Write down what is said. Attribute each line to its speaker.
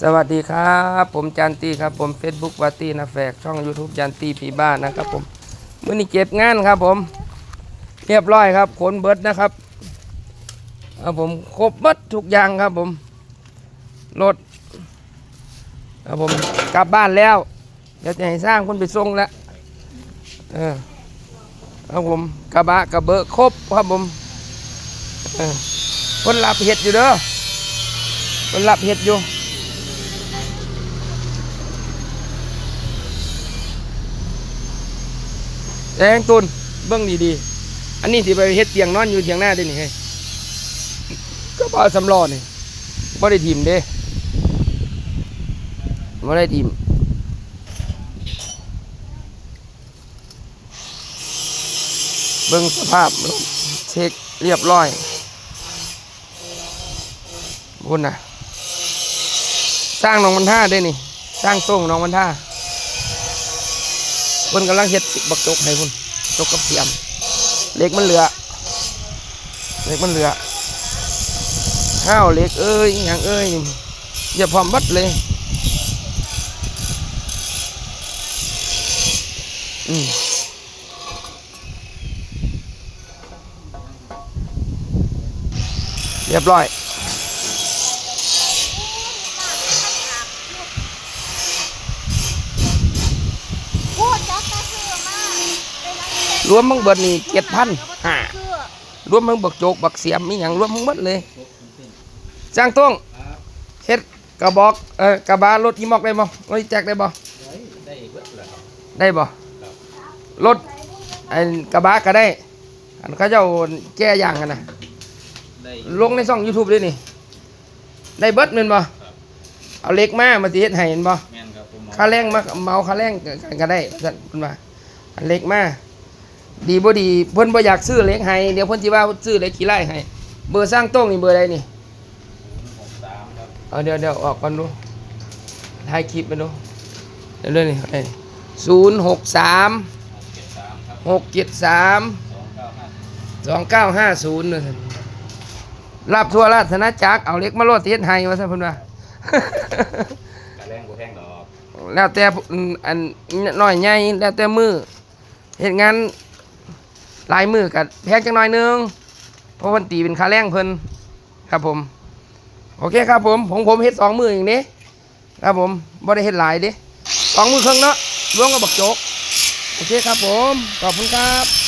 Speaker 1: สวัสดีครับ ผมจันตีครับผม Facebook วาตีนาแฟกช่อง YouTube จันตีผีบ้านนะครับผมมื่อนี้เก็บงานครับผม เรียบร้อยครับขนเบิดนะครับครับผมครบเบิดทุกอย่างครับผมรถครับผมกลับบ้านแล้ว เดี๋ยวจะให้สร้างคนไปส่งแล้วเออครับผมกระบะกระเบอะครบครับผมคนรับเห็ดอยู่เด้อ คนรับเห็ดอยู่แดงตุนเบิ้งดีๆ อันนี้สิไปเฮ็ดเตียงนอนอยู่เตียงหน้าได้นี่ไงก็บ่สำรอนี่บ่ได้ทีมเด้บ่ได้ทีมเบิ้งสภาพเช็คเรียบร้อยบุญน่ะ สร้างหนองมันท่าได้นี่ สร้างโต้งหนองมันท่าเพิ่นกำลังเฮ็ดบักจกให้พุ่นจกกับเสียมเหล็กมันเหลือเหล็กมันเหลือข้าวเหล็กเอ้ยอย่างเอ้ยอย่าพร้อมบัดเลยอืมเรียบร้อย
Speaker 2: พูดจักกระเสือมาก
Speaker 1: รวมมึงเบิดนี่เจ็ดพันห้า
Speaker 2: เสือ
Speaker 1: รวมมึงบักโจกบักเสียมมีอย่างรวมมึงหมดเลยจ้างต้องเฮ็ดกระบอกเอ่อกระบะรถอีมอกได้บ่รถอีแจ็คได้บ่
Speaker 3: ได้เบิดแล้วครับ
Speaker 1: ได้บ่รถไอ้กระบะก็ได้ อันเขาเจ้าแก้อย่างกันนะ
Speaker 3: ได้
Speaker 1: ลงในช่อง YouTube ด้วยนี่ ได้เบิดแม่นบ่เอาเหล็กมามาสิเฮ็ดให้เห็นบ่
Speaker 3: แม่นครับผม
Speaker 1: ค่าแรงมาเมาค่าแรงกันก็ได้ท่านเพิ่นว่าอันเหล็กมา ดีบ่ดีเพิ่นบ่อยากซื้อเหล็กให้เดี๋ยวเพิ่นสิว่าซื้อเหล็กขี้ไล่ให้เบอร์สร้างโต้งนี่เบอร์ใดนี่
Speaker 3: หกสามครับ
Speaker 1: เอาเดี๋ยวเดี๋ยวออกก่อนดูถ่ายคลิปมาดูเดี๋ยวเรื่องนี้ไอ้ศูนย์หกสาม
Speaker 3: หกเจ็ดสามครับ
Speaker 1: หกเจ็ดสาม
Speaker 3: สองเก้าห้า
Speaker 1: สองเก้าห้าศูนย์นะท่านรับทั่วราชนาจักรเอาเล็กมาโลดเทียนไฮว่าท่านเพิ่นว่า
Speaker 3: กระแรงบัวแห้งดอก
Speaker 1: แล้วแต่อันน้อยใหญ่แล้วแต่มือเหตุงานห ลายมือกับแพงจังหน่อยนึงเพราะพันตีเป็นค่าแรงเพิ่นครับผม โอเคครับผมผมผมเฮ็ดสองมืออย่างนี้ครับผมบ่ได้เฮ็ดหลายดิสองมือครึ่งเนาะรวมกับบักโจกโอเคครับผมขอบคุณครับ